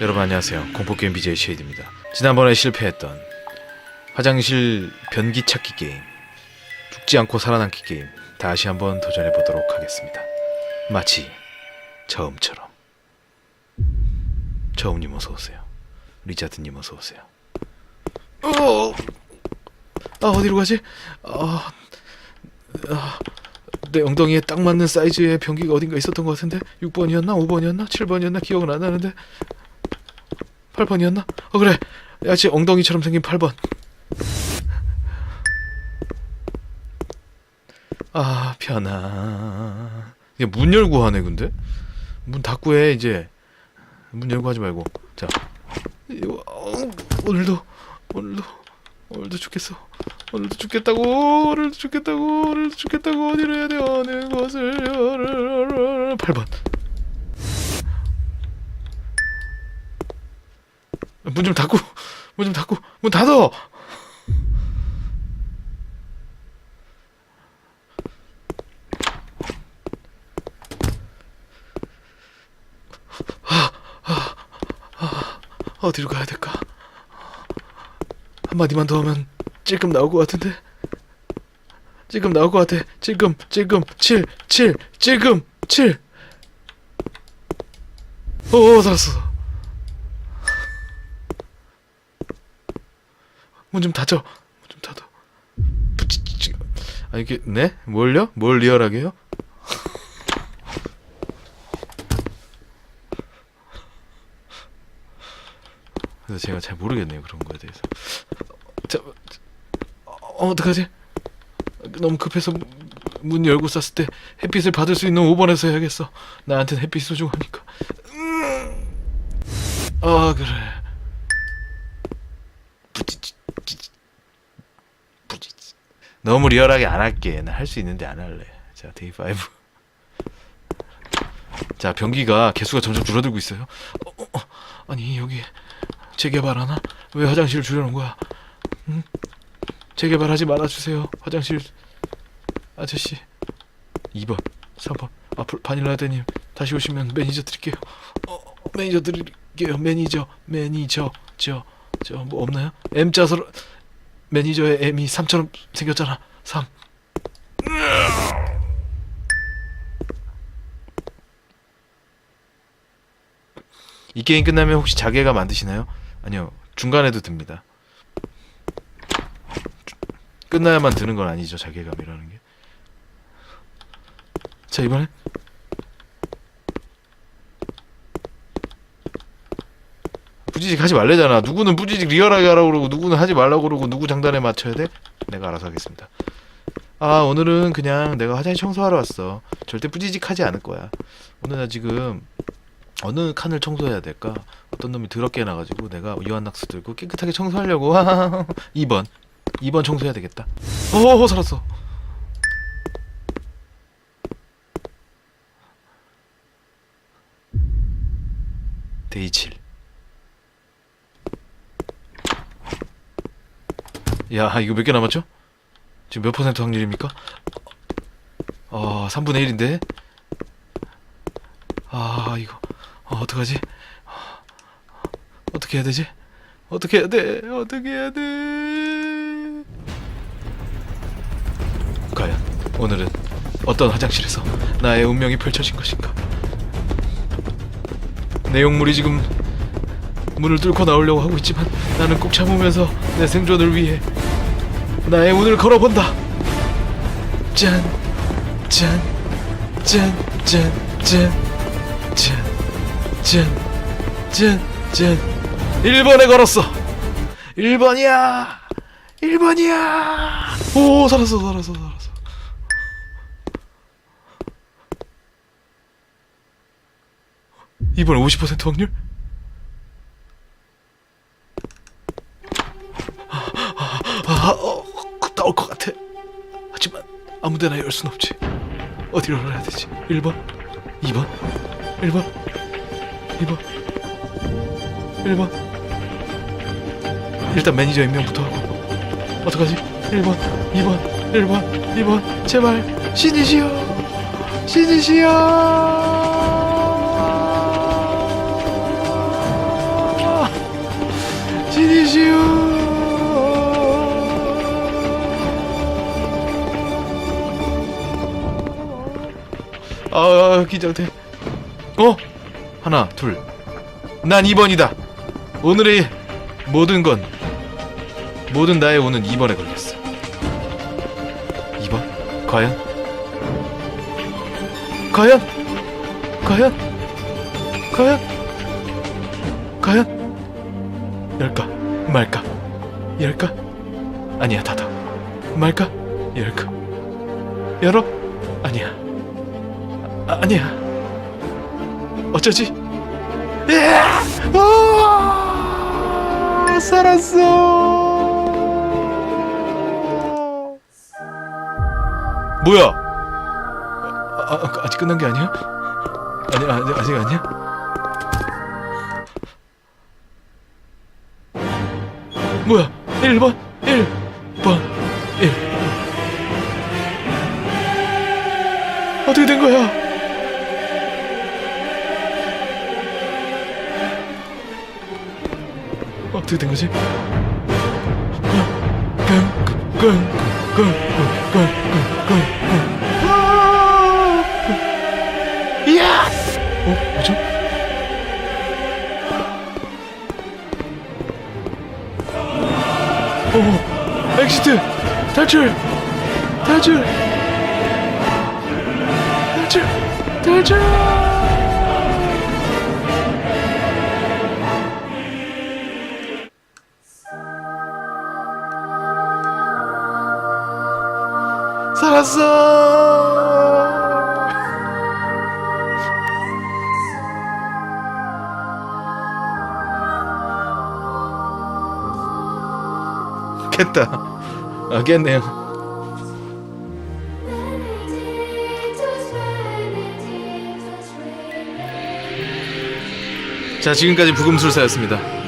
여러분 안녕하세요. 공포게임 BJ 쉐이드입니다. 지난번에 실패했던 화장실 변기 찾기 게임 죽지 않고 살아남기 게임 다시 한번 도전해 보도록 하겠습니다. 마치 처음처럼 처음님 어서 오세요. 리자드님 어서 오세요. 어, 아 어디로 가지? 아, 아, 내 엉덩이에 딱 맞는 사이즈의 변기가 어딘가 있었던 것 같은데 6번이었나 5번이었나 7번이었나 기억은 안 나는데 8번이었나? 어 그래. 야채 엉덩이처럼 생긴 8번. 아 편하 이게 문 열고 하네 근데? 문 닫고 해 이제. 문 열고 하지 말고. 자. 어, 오늘도 오늘도 오늘도 죽겠어. 오늘도 죽겠다고 오늘도 죽겠다고 오늘도 죽겠다고 어디로 해야 돼? 어느 곳을 8번 문 좀 닫고 문 좀 닫고 문 닫어 어디로 가야 될까 한마디만 더 하면 찔끔 나올 것 같은데 찔끔 나올 것 같아 찔끔 찔끔 칠 칠 찔끔 칠 오, 살았어 문 좀 닫어. 문 좀 닫어. 부치치. 아 이게 네? 뭘요? 뭘 리얼하게요? 그래서 제가 잘 모르겠네요 그런 거에 대해서. 자, 어, 어떡하지? 너무 급해서 문 열고 쐈을 때 햇빛을 받을 수 있는 5번에서 해야겠어. 나한텐 햇빛 소중하니까. 음. 아 그래. 너무 리얼하게 안 할게. 나할수 있는데 안 할래. 자, 데이 5. 자, 변기가 개수가 점점 줄어들고 있어요. 어, 어, 어. 아니, 여기 재개발하나? 왜 화장실을 줄여놓은 거야? 응? 재개발하지 말아주세요. 화장실 아저씨. 2번, 3번. 앞으로 바닐라 데님 다시 오시면 매니저 드릴게요. 어, 매니저 드릴게요. 매니저, 매니저, 저, 저 뭐 없나요? M 자서로 매니저의 M이 3처럼 생겼잖아. 3. 이 게임 끝나면 혹시 자개가 만드시나요? 아니요. 중간에도 듭니다. 끝나야만 드는 건 아니죠. 자괴감이라는 게. 자, 이번엔 부지직 하지 말래잖아. 누구는 부지직 리얼하게 하라고 그러고 누구는 하지 말라고 그러고 누구 장단에 맞춰야 돼? 내가 알아서 하겠습니다. 아 오늘은 그냥 내가 화장실 청소하러 왔어. 절대 부지직 하지 않을 거야. 오늘 나 지금 어느 칸을 청소해야 될까? 어떤 놈이 더럽게 해놔가지고 내가 이완낙스 들고 깨끗하게 청소하려고 2번 2번 청소해야 되겠다. 오 살았어. 데이 7 야 이거 몇 개 남았죠? 지금 몇 퍼센트 확률입니까? 어 3분의 1인데 아 이거 어, 어떡하지? 어떻게 해야 되지? 어떻게 해야 돼? 어떻게 해야 돼? 과연 오늘은 어떤 화장실에서 나의 운명이 펼쳐진 것인가? 내용물이 지금 문을 뚫고 나오려고 하고 있지만 나는 꼭 참으면서 내 생존을 위해 나의 운을 걸어본다. 짠, 짠, 짠, 짠, 짠, 짠, 짠, 짠, 짠. 1번에 걸었어. 1번이야. 1번이야. 오, 살았어, 살았어, 살았어. 이번에 50% 확률? 순 없지. 어디로 알아야 되지? 1번, 2번, 1번, 2번, 1번. 일단 매니저 임명부터 하고. 어떡하지? 1번, 2번, 1번, 2번. 제발 신이시여, 신이시여. 신이시여. 아 긴장돼. 어? 하나 둘. 난 2번이다. 오늘의 모든 건 모든 나의 오는 2번에 걸렸어. 2번? 과연? 과연? 과연? 과연? 과연? 열까? 말까? 열까? 아니야 닫아. 말까? 열까? 열어? 아니야 아, 아니야. 어쩌지? 으아! 아, 살았어! 뭐야? 아, 아, 아직 끝난 게 아니야? 아니 아직 아직 아니야? 뭐야? 1번? 1번? 1 어떻게 된 거야 어떻게 된 거지? 이야! 어, 뭐죠? 오, 엑시트! 탈출! 탈출! 탈출! 탈출! 살았어! 깼다. 아, 깼네요. 자, 지금까지 부금술사였습니다.